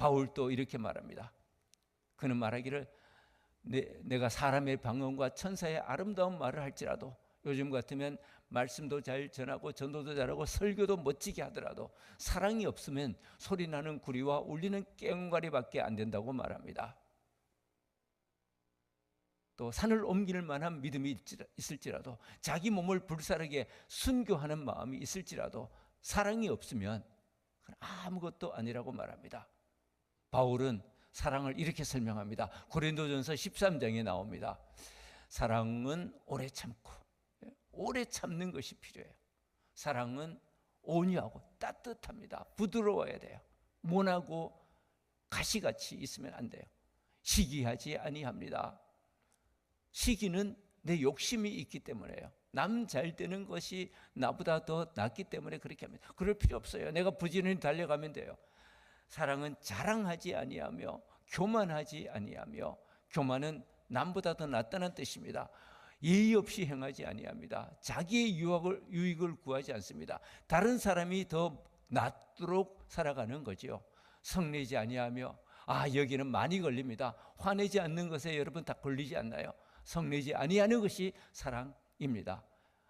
바울도 이렇게 말합니다. 그는 말하기를 내, 가 사람의 방언과 천사의 아름다운 말을 할지라도 요즘 같으면 말씀도 잘 전하고 전도도 잘하고 설교도 멋지게 하더라도 사랑이 없으면 소리 나는 구리와 울리는 깽가리밖에 안 된다고 말합니다. 또 산을 옮길 만한 믿음이 있을지라도 자기 몸을 불사르게 순교하는 마음이 있을지라도 사랑이 없으면 아무것도 아니라고 말합니다. 바울은 사랑을 이렇게 설명합니다. 고린도전서 13장에 나옵니다. 사랑은 오래 참고 오래 참는 것이 필요해요. 사랑은 온유하고 따뜻합니다. 부드러워야 돼요. 모나고 가시같이 있으면 안 돼요. 시기하지 아니합니다. 시기는 내 욕심이 있기 때문에요. 남 잘 되는 것이 나보다 더 낫기 때문에 그렇게 합니다. 그럴 필요 없어요. 내가 부지런히 달려가면 돼요. 사랑은 자랑하지 아니하며 교만하지 아니하며 교만은 남보다 더 낫다는 뜻입니다. 예의 없이 행하지 아니합니다. 자기의 유익을, 유익을 구하지 않습니다. 다른 사람이 더 낫도록 살아가는 거죠. 성내지 아니하며 아 여기는 많이 걸립니다. 화내지 않는 것에 여러분 다 걸리지 않나요? 성내지 아니하는 것이 사랑입니다.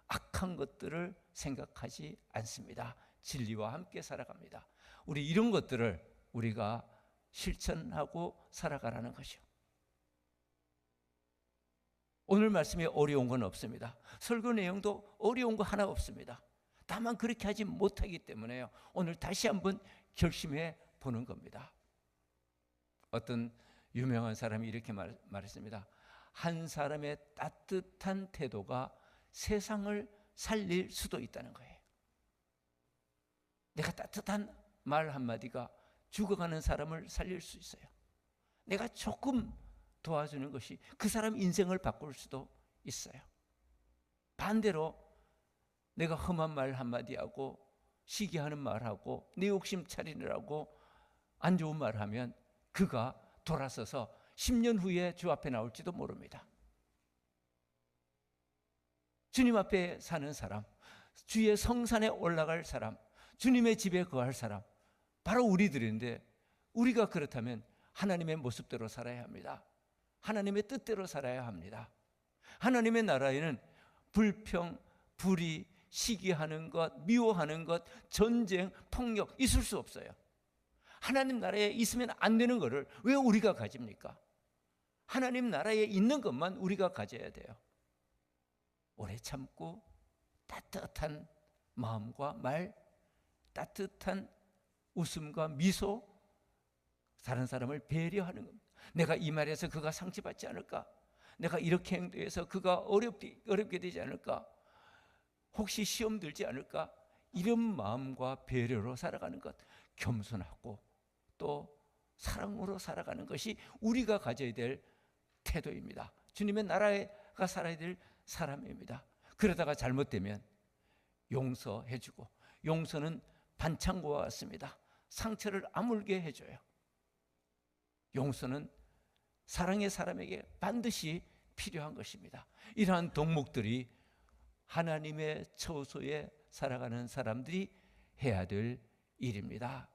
악한 것들을 생각하지 않습니다. 진리와 함께 살아갑니다. 우리 이런 것들을 우리가 실천하고 살아가라는 것이요. 오늘 말씀에 어려운 건 없습니다. 설교 내용도 어려운 거 하나 없습니다. 다만 그렇게 하지 못하기 때문에요. 오늘 다시 한번 결심해 보는 겁니다. 어떤 유명한 사람이 이렇게 말, 말했습니다. 한 사람의 따뜻한 태도가 세상을 살릴 수도 있다는 거예요. 내가 따뜻한 말 한마디가 죽어가는 사람을 살릴 수 있어요. 내가 조금 도와주는 것이 그 사람 인생을 바꿀 수도 있어요. 반대로 내가 험한 말 한마디 하고 시기하는 말하고 내 욕심 차리느라고 안 좋은 말 하면 그가 돌아서서 10년 후에 주 앞에 나올지도 모릅니다. 주님 앞에 사는 사람, 주의 성산에 올라갈 사람, 주님의 집에 거할 사람, 바로 우리들인데 우리가 그렇다면 하나님의 모습대로 살아야 합니다. 하나님의 뜻대로 살아야 합니다. 하나님의 나라에는 불평, 불의, 시기하는 것, 미워하는 것, 전쟁, 폭력 있을 수 없어요. 하나님 나라에 있으면 안 되는 것을 왜 우리가 가집니까? 하나님 나라에 있는 것만 우리가 가져야 돼요. 오래 참고 따뜻한 마음과 말, 따뜻한 웃음과 미소, 다른 사람을 배려하는 겁니다. 내가 이 말에서 그가 상처받지 않을까? 내가 이렇게 행동해서 그가 어렵게, 어렵게 되지 않을까? 혹시 시험 들지 않을까? 이런 마음과 배려로 살아가는 것, 겸손하고 또 사랑으로 살아가는 것이 우리가 가져야 될 태도입니다. 주님의 나라가 살아야 될 사람입니다. 그러다가 잘못되면 용서해주고 용서는 반창고와 같습니다. 상처를 아물게 해줘요. 용서는 사랑의 사람에게 반드시 필요한 것입니다. 이러한 덕목들이 하나님의 처소에 살아가는 사람들이 해야 될 일입니다.